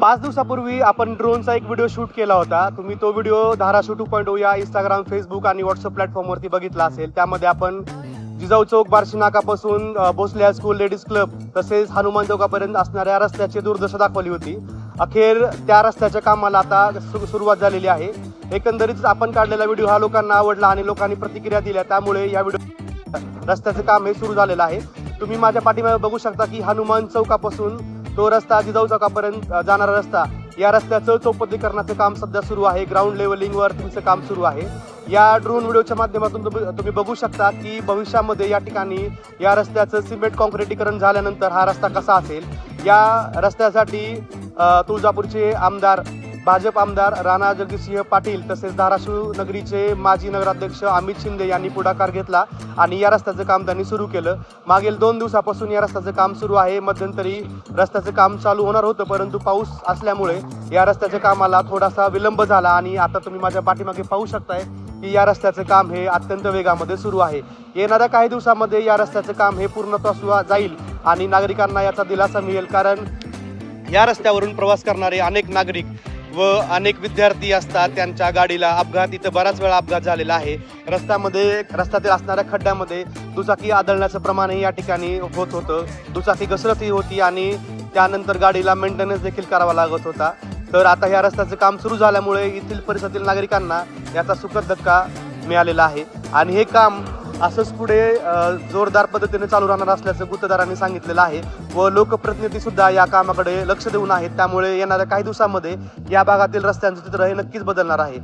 पाच दिवसापूर्वी आपण ड्रोनचा एक व्हिडिओ शूट केला होता. तुम्ही तो व्हिडिओ धाराशिव टू पॉईंट या इंस्टाग्राम फेसबुक आणि व्हॉट्सअप प्लॅटफॉर्मवरती बघितला असेल. त्यामध्ये आपण जिजाऊ चौक Barshi नाकापासून Bhosale Bhosale high school ladies club तसेच हनुमान चौकापर्यंत असणाऱ्या रस्त्याची दुर्दशा दाखवली होती. अखेर त्या रस्त्याच्या कामाला आता सुरुवात झालेली आहे. एकंदरीत आपण काढलेला व्हिडिओ हा लोकांना आवडला आणि लोकांनी प्रतिक्रिया दिल्या. त्यामुळे या व्हिडिओ रस्त्याचं काम हे सुरू झालेलं आहे. तुम्ही माझ्या पाठीमागे बघू शकता की हनुमान चौकापासून तो रस्ता जिजाऊ चौकापर्यंत जाणारा रस्ता. या रस्त्याचं चौपदरीकरणाचं काम सध्या सुरू आहे. ग्राउंड लेवलिंगवर तुमचं काम सुरू आहे. या ड्रोन व्हिडिओच्या माध्यमातून तुम्ही तुम्ही बघू शकता की भविष्यामध्ये या ठिकाणी या रस्त्याचं सिमेंट कॉन्क्रिटीकरण झाल्यानंतर हा रस्ता कसा असेल? या रस्त्यासाठी तुळजापूरचे आमदार भाजप आमदार राणा जगदीशसिंह पाटील तसेच धाराशिव नगरीचे माजी नगराध्यक्ष अमित शिंदे यांनी पुढाकार घेतला आणि या रस्त्याचं काम त्यांनी सुरू केलं. मागील दोन दिवसापासून या रस्त्याचं काम सुरू आहे. मध्यंतरी रस्त्याचं काम चालू होणार होतं परंतु पाऊस असल्यामुळे या रस्त्याच्या कामाला थोडासा विलंब झाला आणि आता तुम्ही माझ्या पाठीमागे पाहू शकताय की या रस्त्याचं काम हे अत्यंत वेगामध्ये सुरू आहे. येणाऱ्या काही दिवसामध्ये या रस्त्याचं काम हे पूर्णत्वास जाईल आणि नागरिकांना याचा दिलासा मिळेल कारण या रस्त्यावरून प्रवास करणारे अनेक नागरिक व अनेक विद्यार्थी असतात त्यांच्या गाडीला अपघात इथं बराच वेळा अपघात झालेला आहे. रस्त्यामध्ये रस्त्यातील असणाऱ्या खड्ड्यामध्ये दुचाकी आदळण्याचं प्रमाणही या ठिकाणी होत होतं. दुचाकी घसरतही होती आणि त्यानंतर गाडीला मेंटेनन्स देखील करावा लागत होता. तर आता ह्या रस्त्याचं काम सुरू झाल्यामुळे येथील परिसरातील नागरिकांना याचा सुखद धक्का मिळालेला आहे. आणि हे काम असंच पुढे जोरदार पद्धतीने चालू राहणार असल्याचं गुत्तदारांनी सांगितलेलं आहे व लोकप्रतिनिधी सुद्धा या कामाकडे लक्ष देऊन आहेत. त्यामुळे येणाऱ्या काही दिवसामध्ये या भागातील रस्त्यांचं चित्र हे नक्कीच बदलणार आहे.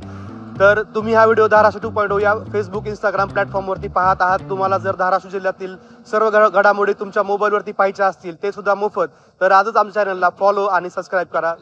तर तुम्ही हा व्हिडिओ धाराशिव टू पॉईंट या फेसबुक इंस्टाग्राम प्लॅटफॉर्मवरती पाहत आहात. तुम्हाला जर धाराशिव जिल्ह्यातील सर्व घड- घडामोडी तुमच्या मोबाईलवरती पाहायच्या असतील ते सुद्धा मोफत. तर आजच आमच्या चॅनलला फॉलो आणि सबस्क्राईब करा.